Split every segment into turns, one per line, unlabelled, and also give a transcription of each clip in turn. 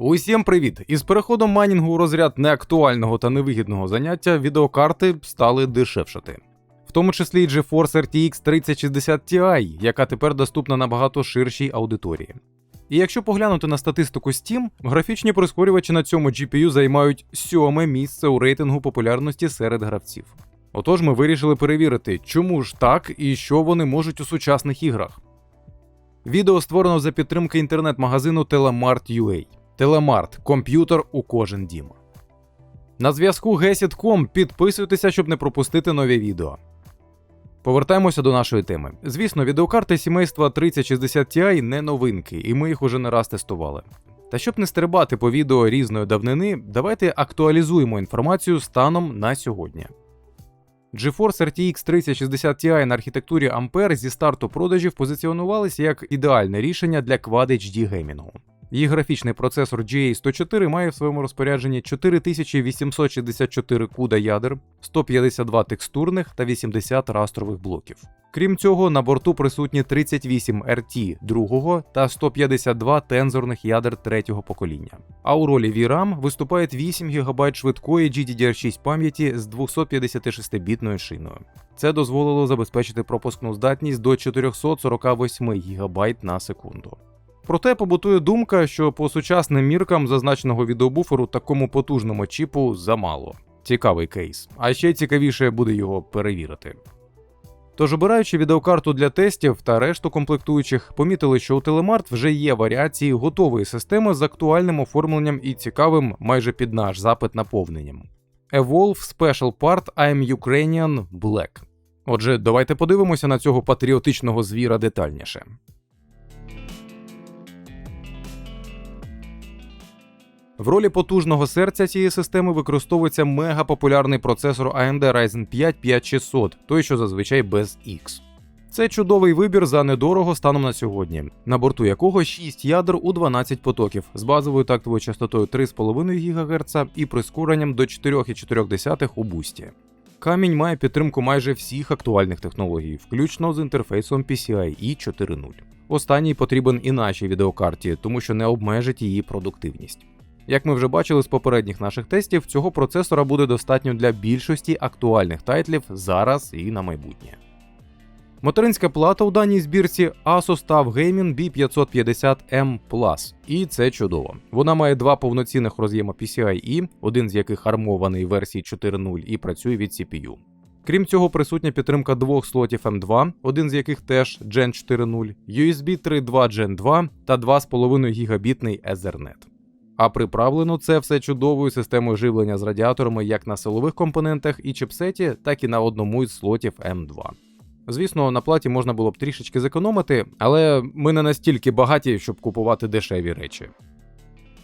Усім привіт! Із переходом майнінгу у розряд неактуального та невигідного заняття відеокарти стали дешевшати. В тому числі й GeForce RTX 3060 Ti, яка тепер доступна набагато ширшій аудиторії. І якщо поглянути на статистику Steam, графічні прискорювачі на цьому GPU займають сьоме місце у рейтингу популярності серед гравців. Отож, ми вирішили перевірити, чому ж так і що вони можуть у сучасних іграх. Відео створено за підтримки інтернет-магазину Telemart.ua. Телемарт комп'ютер у кожен дім. На зв'язку Gesit.com підписуйтеся, щоб не пропустити нові відео. Повертаємося до нашої теми. Звісно, відеокарти сімейства 3060 Ti не новинки, і ми їх уже не раз тестували. Та щоб не стрибати по відео різної давнини, давайте актуалізуємо інформацію станом на сьогодні. GeForce RTX 3060 Ti на архітектурі Ampere зі старту продажів позиціонувалися як ідеальне рішення для Quad HD геймінгу. Її графічний процесор GA104 має в своєму розпорядженні 4864 куда ядер, 152 текстурних та 80 растрових блоків. Крім цього, на борту присутні 38 RT другого та 152 тензорних ядер третього покоління. А у ролі VRAM виступає 8 ГБ швидкої GDDR6 пам'яті з 256-бітною шиною. Це дозволило забезпечити пропускну здатність до 448 ГБ на секунду. Проте побутує думка, що по сучасним міркам зазначеного відеобуферу такому потужному чіпу замало. Цікавий кейс, а ще цікавіше буде його перевірити. Тож, обираючи відеокарту для тестів та решту комплектуючих, помітили, що у Телемарт вже є варіації готової системи з актуальним оформленням і цікавим майже під наш запит наповненням. Evolve Special Part I'm Ukrainian Black. Отже, давайте подивимося на цього патріотичного звіра детальніше. В ролі потужного серця цієї системи використовується мегапопулярний процесор AMD Ryzen 5 5600, той, що зазвичай без X. Це чудовий вибір за недорого станом на сьогодні, на борту якого 6 ядер у 12 потоків з базовою тактовою частотою 3,5 ГГц і прискоренням до 4,4 у бусті. Камінь має підтримку майже всіх актуальних технологій, включно з інтерфейсом PCIe 4.0. Останній потрібен і нашій відеокарті, тому що не обмежить її продуктивність. Як ми вже бачили з попередніх наших тестів, цього процесора буде достатньо для більшості актуальних тайтлів зараз і на майбутнє. Материнська плата у даній збірці Asus TUF Gaming B550M Plus, і це чудово. Вона має два повноцінних роз'єма PCIe, один з яких армований версії 4.0 і працює від CPU. Крім цього, присутня підтримка двох слотів M2, один з яких теж Gen 4.0, USB 3.2 Gen 2 та 2,5 гігабітний Ethernet. А приправлено це все чудовою системою живлення з радіаторами як на силових компонентах і чипсеті, так і на одному із слотів M2. Звісно, на платі можна було б трішечки зекономити, але ми не настільки багаті, щоб купувати дешеві речі.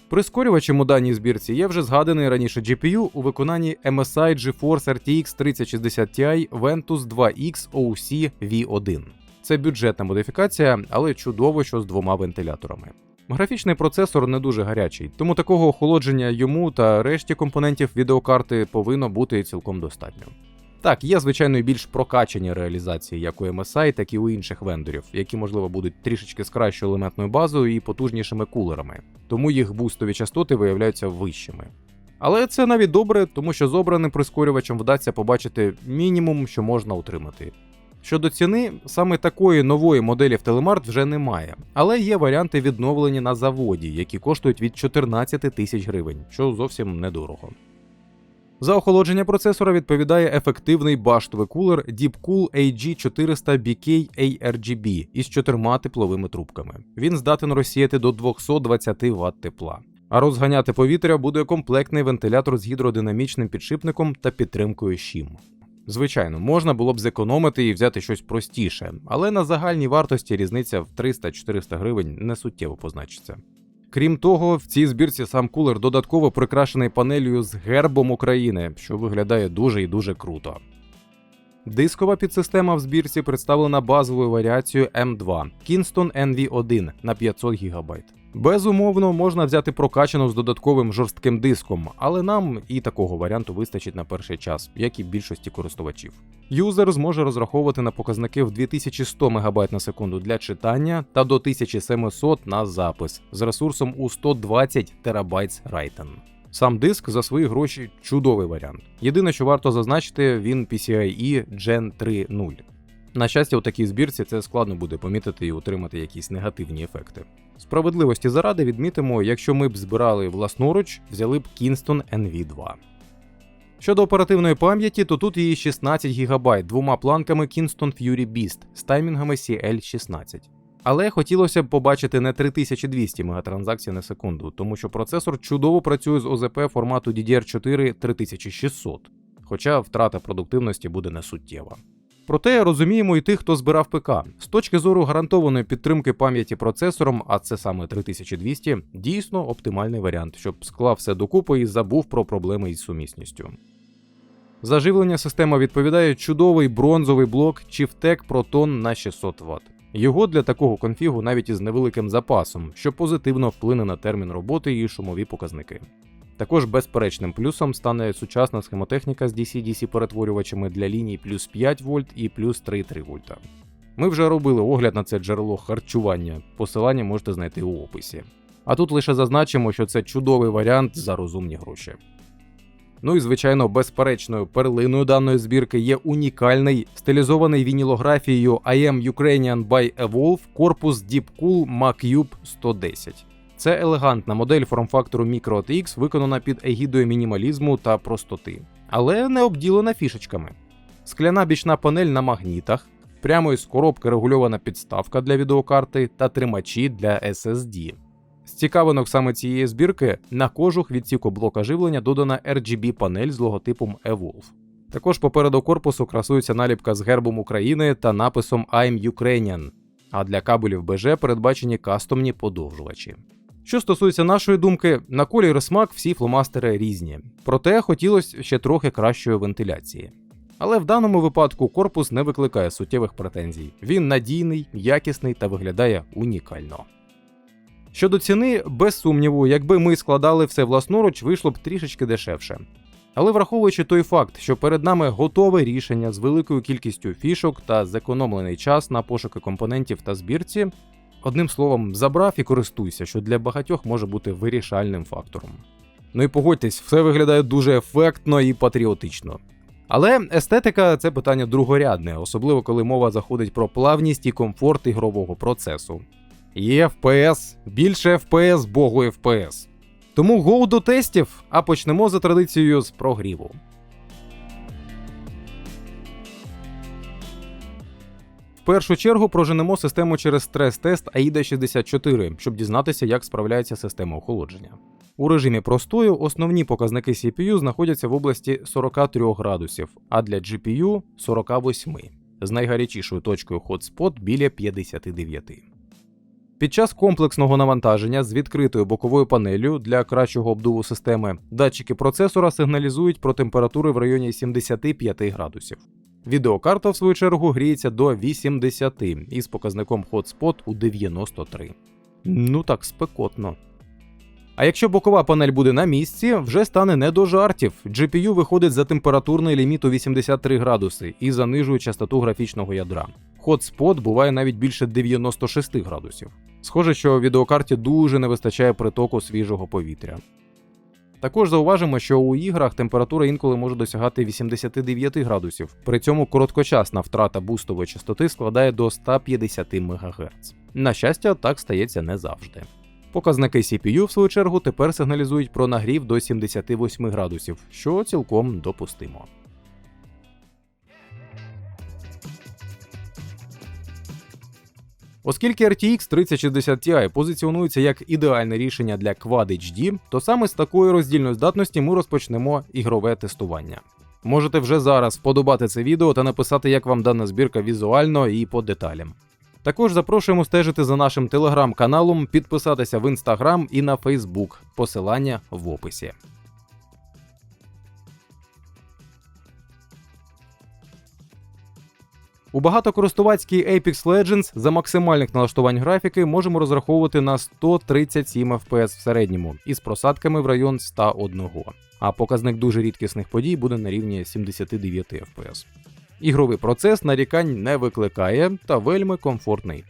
Прискорювачем у даній збірці є вже згаданий раніше GPU у виконанні MSI GeForce RTX 3060 Ti Ventus 2X OC V1. Це бюджетна модифікація, але чудово, що з двома вентиляторами. Графічний процесор не дуже гарячий, тому такого охолодження йому та решті компонентів відеокарти повинно бути цілком достатньо. Так, є, звичайно, і більш прокачані реалізації, як у MSI, так і у інших вендорів, які, можливо, будуть трішечки з кращою елементною базою і потужнішими кулерами, тому їх бустові частоти виявляються вищими. Але це навіть добре, тому що з обраним прискорювачем вдасться побачити мінімум, що можна утримати. Щодо ціни, саме такої нової моделі в Телемарт вже немає, але є варіанти відновлені на заводі, які коштують від 14 тисяч гривень, що зовсім недорого. За охолодження процесора відповідає ефективний баштовий кулер Deepcool AG400 BK ARGB із чотирма тепловими трубками. Він здатен розсіяти до 220 Вт тепла. А розганяти повітря буде комплектний вентилятор з гідродинамічним підшипником та підтримкою щім. Звичайно, можна було б зекономити і взяти щось простіше, але на загальній вартості різниця в 300-400 гривень не суттєво позначиться. Крім того, в цій збірці сам кулер додатково прикрашений панелью з гербом України, що виглядає дуже і дуже круто. Дискова підсистема в збірці представлена базовою варіацією M2 Kingston NV1 на 500 ГБ. Безумовно, можна взяти прокачану з додатковим жорстким диском, але нам і такого варіанту вистачить на перший час, як і більшості користувачів. Юзер зможе розраховувати на показники в 2100 МБ на секунду для читання та до 1700 на запис з ресурсом у 120 ТБ Writen. Сам диск за свої гроші чудовий варіант. Єдине, що варто зазначити, він PCIe Gen 3.0. На щастя, у такій збірці це складно буде помітити і отримати якісь негативні ефекти. Справедливості заради відмітимо, якщо ми б збирали власноруч, взяли б Kingston NV2. Щодо оперативної пам'яті, то тут її 16 ГБ двома планками Kingston Fury Beast з таймінгами CL16. Але хотілося б побачити не 3200 мегатранзакцій на секунду, тому що процесор чудово працює з ОЗП формату DDR4 3600, хоча втрата продуктивності буде не суттєва. Проте розуміємо і тих, хто збирав ПК. З точки зору гарантованої підтримки пам'яті процесором, а це саме 3200, дійсно оптимальний варіант, щоб склав все докупи і забув про проблеми із сумісністю. Заживлення система відповідає чудовий бронзовий блок Chieftec Proton на 600 Вт. Його для такого конфігу навіть із невеликим запасом, що позитивно вплине на термін роботи і шумові показники. Також безперечним плюсом стане сучасна схемотехніка з DC-DC перетворювачами для ліній плюс 5 вольт і плюс 3,3 вольта. Ми вже робили огляд на це джерело харчування, посилання можете знайти у описі. А тут лише зазначимо, що це чудовий варіант за розумні гроші. Ну і звичайно, безперечною перлиною даної збірки є унікальний стилізований вінілографією I am Ukrainian by Evolve корпус Deepcool MacCube 110. Це елегантна модель форм-фактору Micro TX, виконана під егідою мінімалізму та простоти, але не обділена фішечками. Скляна бічна панель на магнітах, прямо із коробки регульована підставка для відеокарти та тримачі для SSD. З цікавинок саме цієї збірки на кожух відсіку блока живлення додана RGB панель з логотипом Evolve. Також попереду корпусу красується наліпка з гербом України та написом I'm Ukrainian, а для кабелів БЖ передбачені кастомні подовжувачі. Що стосується нашої думки, на колір і смак всі фломастери різні, проте хотілося ще трохи кращої вентиляції. Але в даному випадку корпус не викликає суттєвих претензій. Він надійний, якісний та виглядає унікально. Щодо ціни, без сумніву, якби ми складали все власноруч, вийшло б трішечки дешевше. Але враховуючи той факт, що перед нами готове рішення з великою кількістю фішок та зекономлений час на пошуки компонентів та збірці, одним словом, забрав і користуйся, що для багатьох може бути вирішальним фактором. Ну і погодьтесь, все виглядає дуже ефектно і патріотично. Але естетика це питання другорядне, особливо коли мова заходить про плавність і комфорт ігрового процесу. Є FPS, більше FPS, богу FPS. Тому go до тестів, а почнемо за традицією з прогріву. Першу чергу проженемо систему через стрес-тест AIDA 64, щоб дізнатися, як справляється система охолодження. У режимі простою основні показники CPU знаходяться в області 43 градусів, а для GPU 48, з найгарячішою точкою Hotspot біля 59. Під час комплексного навантаження з відкритою боковою панелью для кращого обдуву системи датчики процесора сигналізують про температури в районі 75 градусів. Відеокарта, в свою чергу, гріється до 80 із показником Hotspot у 93. Ну так спекотно. А якщо бокова панель буде на місці, вже стане не до жартів. GPU виходить за температурний ліміт у 83 градуси і занижує частоту графічного ядра. Hotspot буває навіть більше 96 градусів. Схоже, що відеокарті дуже не вистачає притоку свіжого повітря. Також зауважимо, що у іграх температура інколи може досягати 89 градусів, при цьому короткочасна втрата бустової частоти складає до 150 МГц. На щастя, так стається не завжди. Показники CPU, в свою чергу, тепер сигналізують про нагрів до 78 градусів, що цілком допустимо. Оскільки RTX 3060 Ti позиціонується як ідеальне рішення для Quad HD, то саме з такої роздільної здатності ми розпочнемо ігрове тестування. Можете вже зараз вподобати це відео та написати, як вам дана збірка візуально і по деталям. Також запрошуємо стежити за нашим телеграм-каналом, підписатися в інстаграм і на Фейсбук. Посилання в описі. У багатокористувацькій Apex Legends за максимальних налаштувань графіки можемо розраховувати на 137 FPS в середньому із просадками в район 101, а показник дуже рідкісних подій буде на рівні 79 FPS. Ігровий процес нарікань не викликає та вельми комфортний.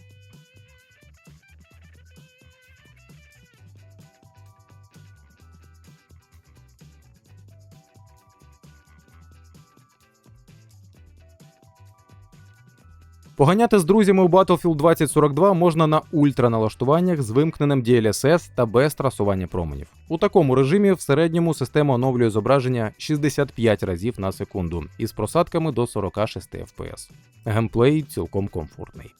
Поганяти з друзями у Battlefield 2042 можна на ультраналаштуваннях з вимкненим DLSS та без трасування променів. У такому режимі в середньому система оновлює зображення 65 разів на секунду із просадками до 46 FPS. Геймплей цілком комфортний.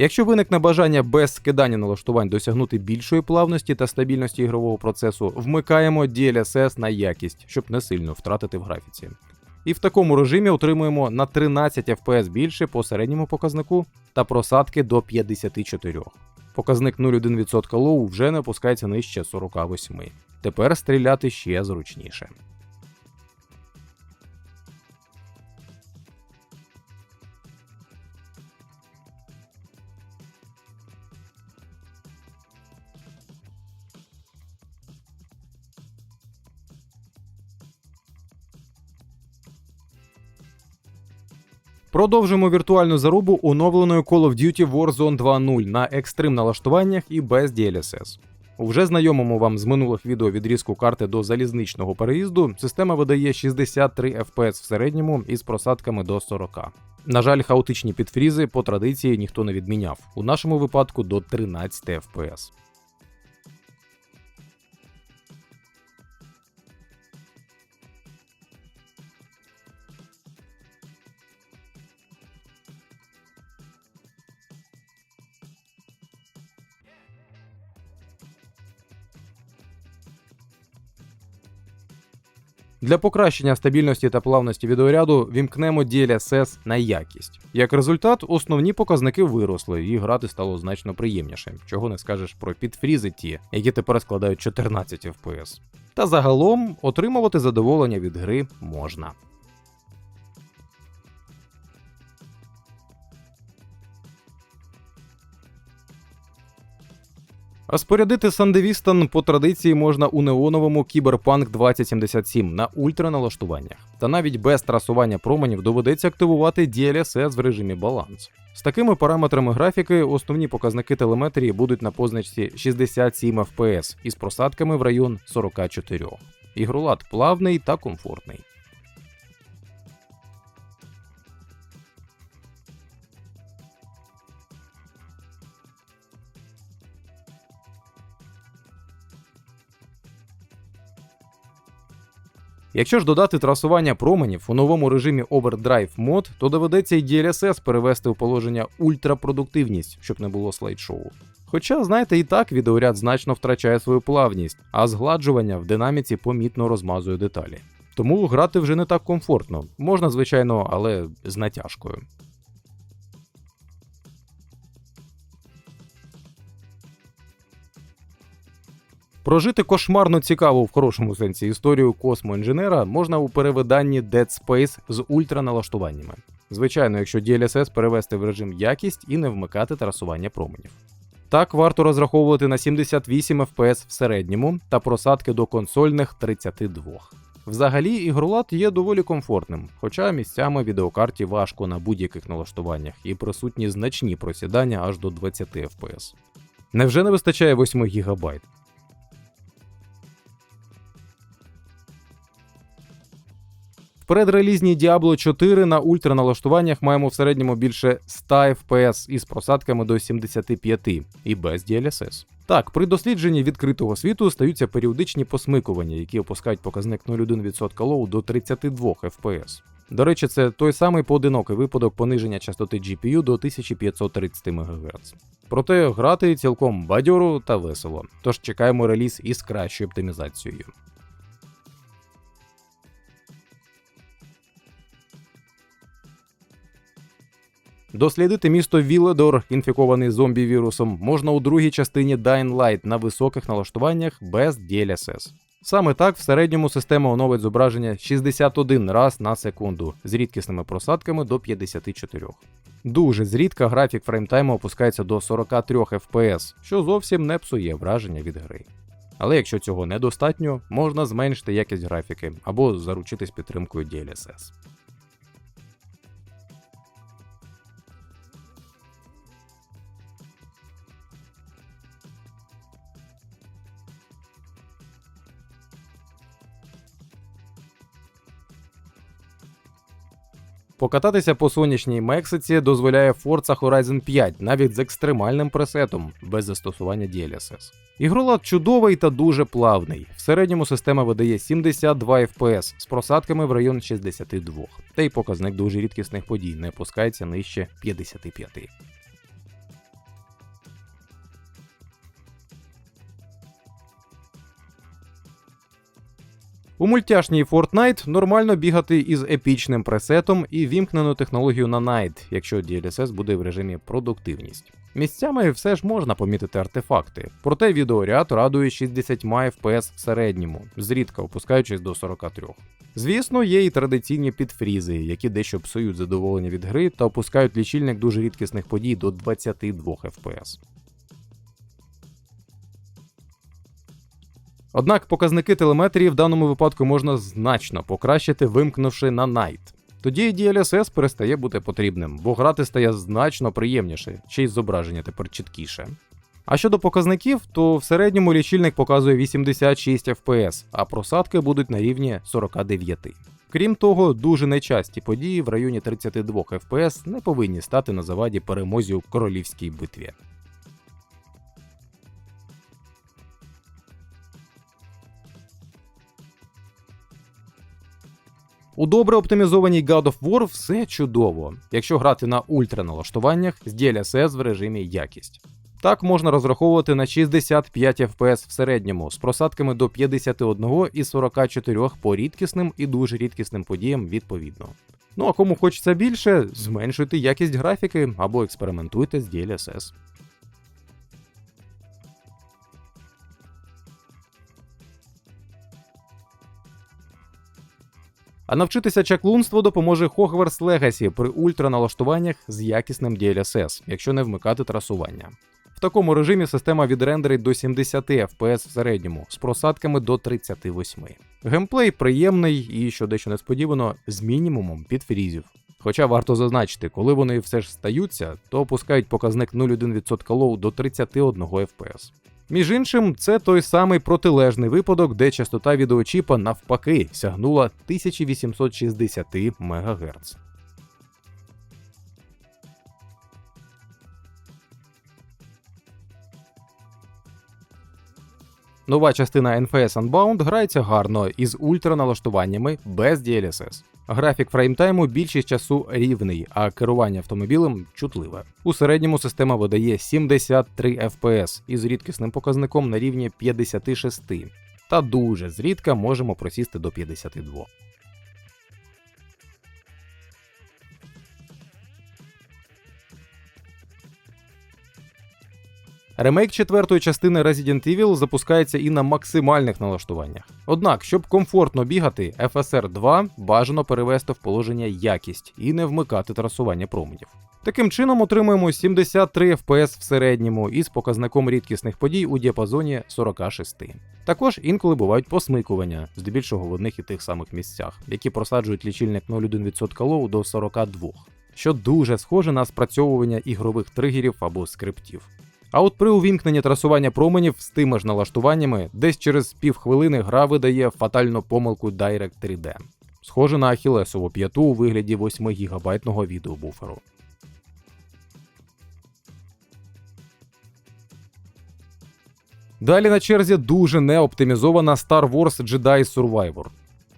Якщо виникне бажання без скидання налаштувань досягнути більшої плавності та стабільності ігрового процесу, вмикаємо DLSS на якість, щоб не сильно втратити в графіці. І в такому режимі отримуємо на 13 FPS більше по середньому показнику та просадки до 54. Показник 0,1% лоу вже не опускається нижче 48. Тепер стріляти ще зручніше. Продовжимо віртуальну зарубу оновленою Call of Duty Warzone 2.0 на екстрим налаштуваннях і без DLSS. У вже знайомому вам з минулих відео відрізку карти до залізничного переїзду система видає 63 FPS в середньому із просадками до 40. На жаль, хаотичні підфрізи по традиції ніхто не відміняв, у нашому випадку до 13 FPS. Для покращення стабільності та плавності відеоряду вімкнемо DLSS на якість. Як результат, основні показники виросли, і грати стало значно приємніше, чого не скажеш про підфрізи ті, які тепер складають 14 FPS. Та загалом отримувати задоволення від гри можна. А спорядити Сандевістан по традиції можна у неоновому Cyberpunk 2077 на ультраналаштуваннях. Та навіть без трасування променів доведеться активувати DLSS в режимі баланс. З такими параметрами графіки основні показники телеметрії будуть на позначці 67 FPS із просадками в район 44. Ігролад плавний та комфортний. Якщо ж додати трасування променів у новому режимі Overdrive Mod, то доведеться і DLSS перевести у положення ультрапродуктивність, щоб не було слайд-шоу. Хоча, знаєте, і так відеоряд значно втрачає свою плавність, а згладжування в динаміці помітно розмазує деталі. Тому грати вже не так комфортно, можна, звичайно, але з натяжкою. Прожити кошмарно цікаву в хорошому сенсі історію космоінженера можна у перевиданні Dead Space з ультраналаштуваннями. Звичайно, якщо DLSS перевести в режим якість і не вмикати трасування променів. Так варто розраховувати на 78 FPS в середньому та просадки до консольних 32. Взагалі, ігролад є доволі комфортним, хоча місцями відеокарті важко на будь-яких налаштуваннях і присутні значні просідання аж до 20 FPS. Невже не вистачає 8 ГБ? Предрелізній Diablo 4 на ультраналаштуваннях маємо в середньому більше 100 FPS із просадками до 75 і без DLSS. Так, при дослідженні відкритого світу стаються періодичні посмикування, які опускають показник 0,1% лоу до 32 FPS. До речі, це той самий поодинокий випадок пониження частоти GPU до 1530 МГц. Проте грати цілком бадьоро та весело, тож чекаємо реліз із кращою оптимізацією. Дослідити місто Віледор, інфікований зомбі-вірусом, можна у другій частині Dying Light на високих налаштуваннях без DLSS. Саме так в середньому система оновить зображення 61 раз на секунду з рідкісними просадками до 54. Дуже зрідка графік фреймтайму опускається до 43 FPS, що зовсім не псує враження від гри. Але якщо цього недостатньо, можна зменшити якість графіки або заручитись підтримкою DLSS. Покататися по сонячній Мексиці дозволяє Forza Horizon 5 навіть з екстремальним пресетом, без застосування DLSS. Ігролад чудовий та дуже плавний. В середньому система видає 72 FPS з просадками в район 62, та й показник дуже рідкісних подій не пускається нижче 55. У мультяшній Fortnite нормально бігати із епічним пресетом і вімкнену технологію на Night, якщо DLSS буде в режимі продуктивність. Місцями все ж можна помітити артефакти, проте відеоряд радує 60 FPS в середньому, зрідка опускаючись до 43. Звісно, є і традиційні підфрізи, які дещо псують задоволення від гри та опускають лічильник дуже рідкісних подій до 22 FPS. Однак показники телеметрії в даному випадку можна значно покращити, вимкнувши на Night. Тоді DLSS перестає бути потрібним, бо грати стає значно приємніше, ще й зображення тепер чіткіше. А щодо показників, то в середньому лічильник показує 86 FPS, а просадки будуть на рівні 49. Крім того, дуже нечасті події в районі 32 FPS не повинні стати на заваді перемозі у королівській битві. У добре оптимізованій God of War все чудово, якщо грати на ультраналаштуваннях з DLSS в режимі якість. Так можна розраховувати на 65 FPS в середньому з просадками до 51 і 44 по рідкісним і дуже рідкісним подіям відповідно. Ну а кому хочеться більше, зменшуйте якість графіки або експериментуйте з DLSS. А навчитися чаклунству допоможе Hogwarts Legacy при ультраналаштуваннях з якісним DLSS, якщо не вмикати трасування. В такому режимі система відрендерить до 70 FPS в середньому з просадками до 38. Геймплей приємний і, що дещо несподівано, з мінімумом підфрізів. Хоча варто зазначити, коли вони все ж стаються, то опускають показник 0,1% лоу до 31 FPS. Між іншим, це той самий протилежний випадок, де частота відеочіпа навпаки сягнула 1860 МГц. Нова частина NFS Unbound грається гарно із ультраналаштуваннями без DLSS. Графік фреймтайму більшість часу рівний, а керування автомобілем чутливе. У середньому система видає 73 FPS із рідкісним показником на рівні 56, та дуже зрідка можемо просісти до 52. Ремейк четвертої частини Resident Evil запускається і на максимальних налаштуваннях. Однак, щоб комфортно бігати, FSR 2 бажано перевести в положення якість і не вмикати трасування променів. Таким чином отримуємо 73 FPS в середньому із показником рідкісних подій у діапазоні 46. Також інколи бувають посмикування, здебільшого в одних і тих самих місцях, які просаджують лічильник 0,1% лоу до 42, що дуже схоже на спрацьовування ігрових тригерів або скриптів. А от при увімкненні трасування променів з тими ж налаштуваннями, десь через півхвилини гра видає фатальну помилку Direct 3D. Схоже на Ахілесову п'яту у вигляді 8 гігабайтного відеобуферу. Далі на черзі дуже неоптимізована Star Wars Jedi Survivor.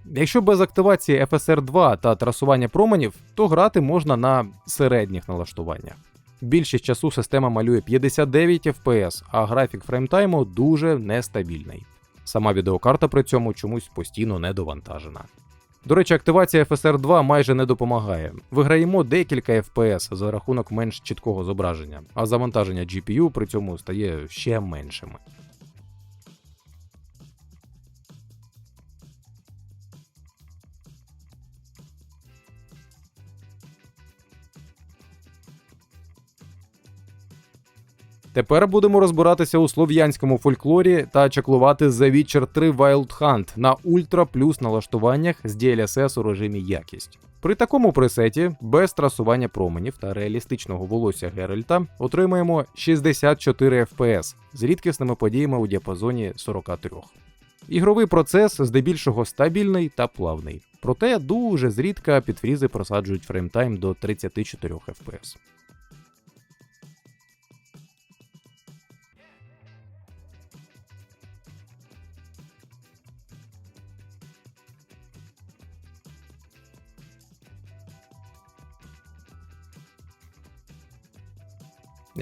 Якщо без активації FSR 2 та трасування променів, то грати можна на середніх налаштуваннях. Більшість часу система малює 59 FPS, а графік фреймтайму дуже нестабільний. Сама відеокарта при цьому чомусь постійно недовантажена. До речі, активація FSR 2 майже не допомагає. Виграємо декілька FPS за рахунок менш чіткого зображення, а завантаження GPU при цьому стає ще меншими. Тепер будемо розбиратися у слов'янському фольклорі та чеклувати The Witcher 3 Wild Hunt на ультра плюс налаштуваннях з DLSS у режимі якість. При такому пресеті, без трасування променів та реалістичного волосся Геральта, отримаємо 64 FPS з рідкісними подіями у діапазоні 43. Ігровий процес здебільшого стабільний та плавний, проте дуже зрідка підфрізи просаджують фреймтайм до 34 FPS.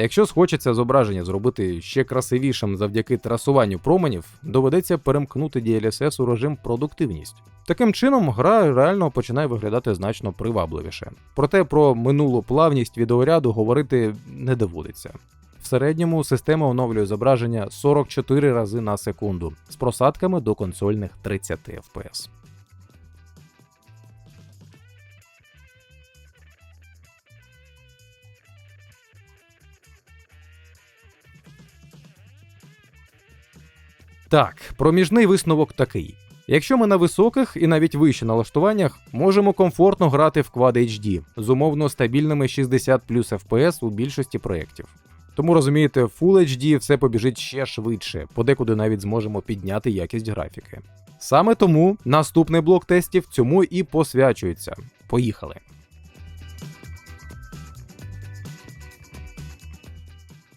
Якщо схочеться зображення зробити ще красивішим завдяки трасуванню променів, доведеться перемкнути DLSS у режим продуктивність. Таким чином, гра реально починає виглядати значно привабливіше. Проте про минулу плавність відеоряду говорити не доводиться. В середньому система оновлює зображення 44 рази на секунду з просадками до консольних 30 FPS. Так, проміжний висновок такий. Якщо ми на високих і навіть вище налаштуваннях, можемо комфортно грати в Quad HD з умовно стабільними 60 плюс FPS у більшості проєктів. Тому розумієте, в Full HD все побіжить ще швидше, подекуди навіть зможемо підняти якість графіки. Саме тому наступний блок тестів цьому і посвячується. Поїхали!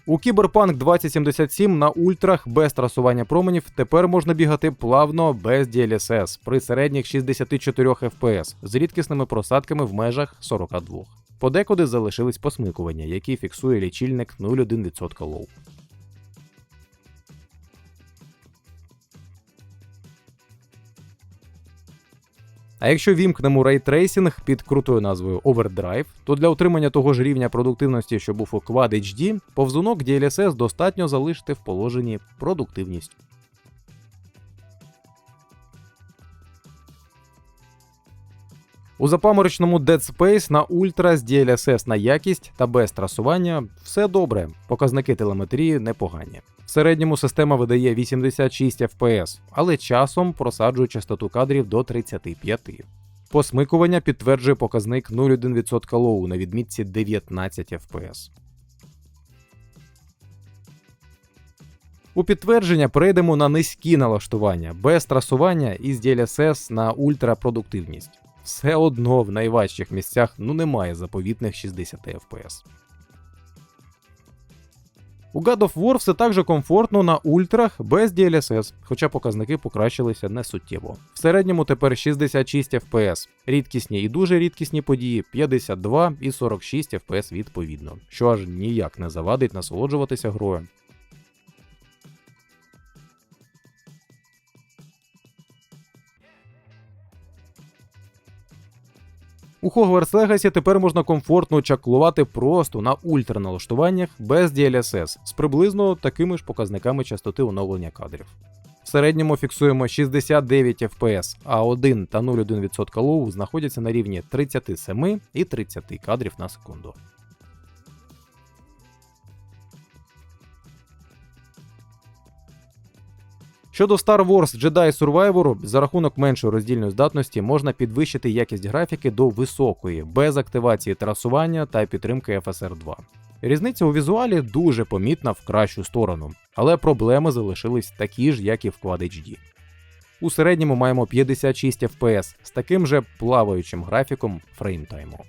У Cyberpunk 2077 на ультрах без трасування променів тепер можна бігати плавно без DLSS при середніх 64 FPS з рідкісними просадками в межах 42. Подекуди залишились посмикування, які фіксує лічильник 0,1% лоу. А якщо вімкнемо рейтрейсинг під крутою назвою Overdrive, то для отримання того ж рівня продуктивності, що був у Quad HD, повзунок DLSS достатньо залишити в положенні продуктивність. У запаморочному Dead Space на ультра з DLSS на якість та без трасування все добре, показники телеметрії непогані. В середньому система видає 86 FPS, але часом просаджує частоту кадрів до 35. Посмикування підтверджує показник 0,1% лоу на відмітці 19 FPS. У підтвердження перейдемо на низькі налаштування, без трасування і з DLSS на ультрапродуктивність. Все одно в найважчих місцях ну немає заповітних 60 FPS. У God of War все так же комфортно на ультрах без DLSS, хоча показники покращилися не суттєво. В середньому тепер 66 FPS, рідкісні і дуже рідкісні події 52 і 46 FPS відповідно, що аж ніяк не завадить насолоджуватися грою. У Hogwarts Legacy тепер можна комфортно чаклувати просто на ультраналаштуваннях без DLSS з приблизно такими ж показниками частоти оновлення кадрів. В середньому фіксуємо 69 FPS, а 1 та 0,1% лоу знаходяться на рівні 37 і 30 кадрів на секунду. Щодо Star Wars Jedi Survivor, за рахунок меншої роздільної здатності можна підвищити якість графіки до високої, без активації трасування та підтримки FSR 2. Різниця у візуалі дуже помітна в кращу сторону, але проблеми залишились такі ж, як і в Quad HD. У середньому маємо 56 FPS з таким же плаваючим графіком фреймтайму.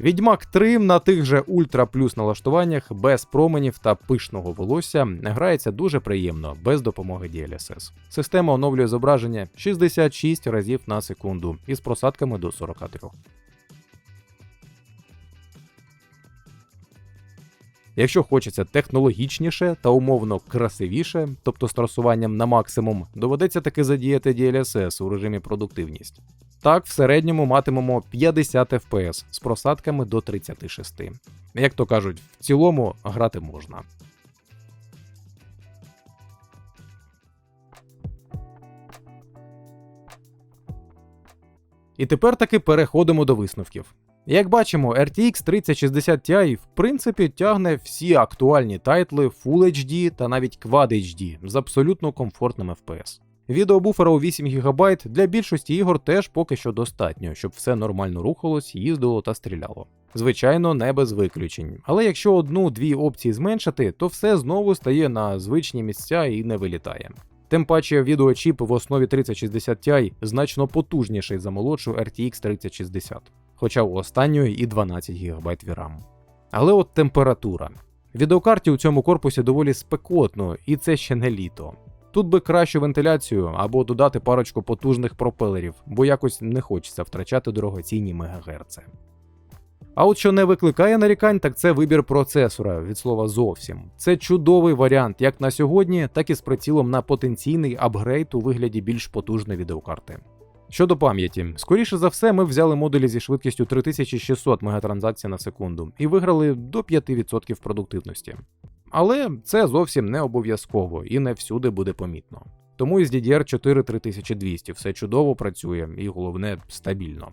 Відьмак 3 на тих же ультра плюс налаштуваннях без променів та пишного волосся грається дуже приємно, без допомоги DLSS. Система оновлює зображення 66 разів на секунду із просадками до 43. Якщо хочеться технологічніше та умовно красивіше, тобто з трасуванням на максимум, доведеться таки задіяти DLSS у режимі продуктивність. Так, в середньому матимемо 50 FPS з просадками до 36. Як то кажуть, в цілому грати можна. І тепер таки переходимо до висновків. Як бачимо, RTX 3060 Ti в принципі тягне всі актуальні тайтли Full HD та навіть Quad HD з абсолютно комфортним FPS. Відеобуфера у 8 ГБ для більшості ігор теж поки що достатньо, щоб все нормально рухалось, їздило та стріляло. Звичайно, не без виключень. Але якщо одну-дві опції зменшити, то все знову стає на звичні місця і не вилітає. Тим паче відеочіп в основі 3060 Ti значно потужніший за молодшу RTX 3060, хоча у останньої і 12 ГБ VRAM. Але от температура. Відеокарті у цьому корпусі доволі спекотно, і це ще не літо. Тут би кращу вентиляцію або додати парочку потужних пропелерів, бо якось не хочеться втрачати дорогоцінні мегагерци. А от що не викликає нарікань, так це вибір процесора від слова зовсім. Це чудовий варіант як на сьогодні, так і з прицілом на потенційний апгрейд у вигляді більш потужної відеокарти. Щодо пам'яті, скоріше за все, ми взяли модулі зі швидкістю 3600 мегатранзакцій на секунду і виграли до 5% продуктивності. Але це зовсім не обов'язково і не всюди буде помітно. Тому із DDR4 3200 все чудово працює і головне стабільно.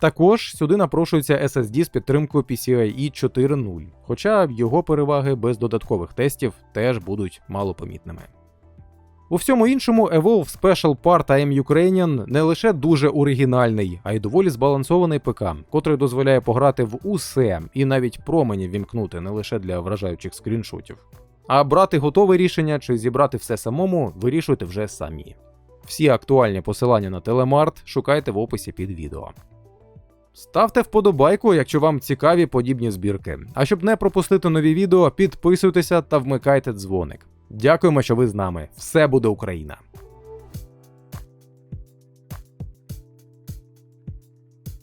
Також сюди напрошується SSD з підтримкою PCIe 4.0, хоча його переваги без додаткових тестів теж будуть малопомітними. У всьому іншому Evolve Special Part AM Ukrainian не лише дуже оригінальний, а й доволі збалансований ПК, котрий дозволяє пограти в усе і навіть промені вімкнути не лише для вражаючих скріншотів. А брати готове рішення чи зібрати все самому вирішуйте вже самі. Всі актуальні посилання на телемарт шукайте в описі під відео. Ставте вподобайку, якщо вам цікаві подібні збірки. А щоб не пропустити нові відео, підписуйтеся та вмикайте дзвоник. Дякуємо, що ви з нами. Все буде Україна!